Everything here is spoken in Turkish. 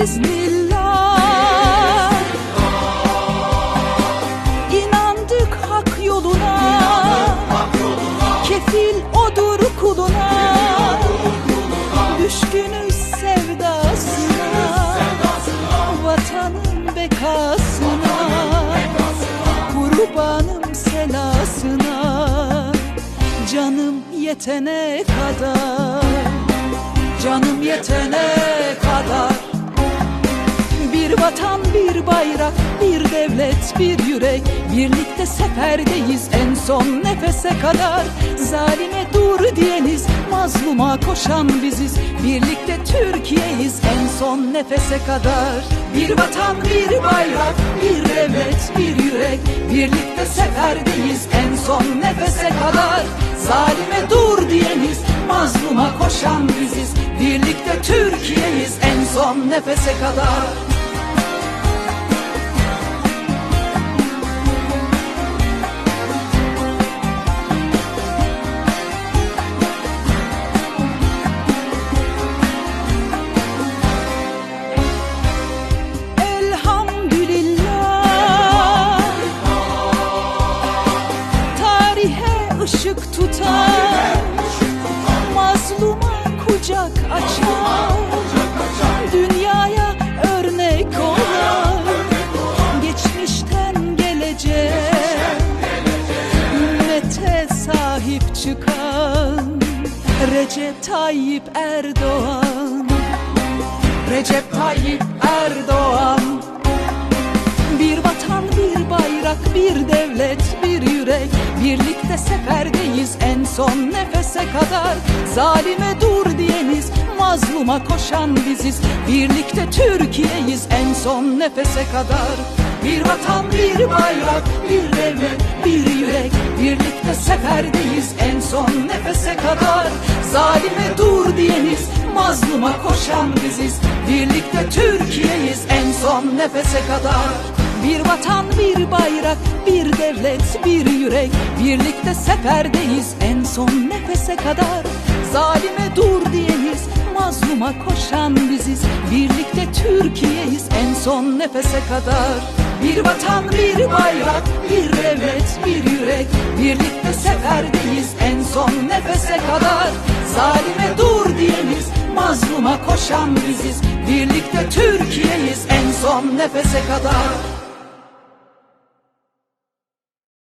biiznillah İnandık hak yoluna, Kefil odur kuluna, Düşkünüz sevdasına, sevdasına. Bekasına, Kurbanım senasına Canım yetene kadar. Canım yetene kadar bir vatan, bir bayrak, bir devlet, bir yürek. Birlikte seferdeyiz en son nefese kadar. Zalime dur diyeniz, mazluma koşan biziz. Birlikte Türkiye'yiz en son nefese kadar. Bir vatan, bir bayrak, bir devlet, bir yürek. Birlikte seferdeyiz en son nefese kadar. Zalime dur diyeniz, mazluma koşan biziz. Birlikte Türkiye'yiz en son nefese kadar sahip çıkan Recep Tayyip Erdoğan. Recep Tayyip Erdoğan. Bir vatan, bir bayrak, bir devlet, bir yürek. Birlikte seferdeyiz en son nefese kadar. Zalime dur diyeniz, mazluma koşan biziz. Birlikte Türkiye'yiz en son nefese kadar Bir vatan, bir bayrak, bir devlet, bir yürek. Birlikte seferdeyiz en son nefese kadar. Zalime dur diyeniz, mazluma koşan biziz. Birlikte Türkiye'yiz en son nefese kadar. Bir vatan, bir bayrak, bir devlet, bir yürek. Birlikte seferdeyiz en son nefese kadar. Zalime dur diyeniz, mazluma koşan biziz. Birlikte Türkiye'yiz en son nefese kadar Bir vatan, bir bayrak, bir devlet, bir yürek. Birlikte seferdeyiz en son nefese kadar. Zalime dur diyeniz, mazluma koşan biziz. Birlikte Türkiye'yiz en son nefese kadar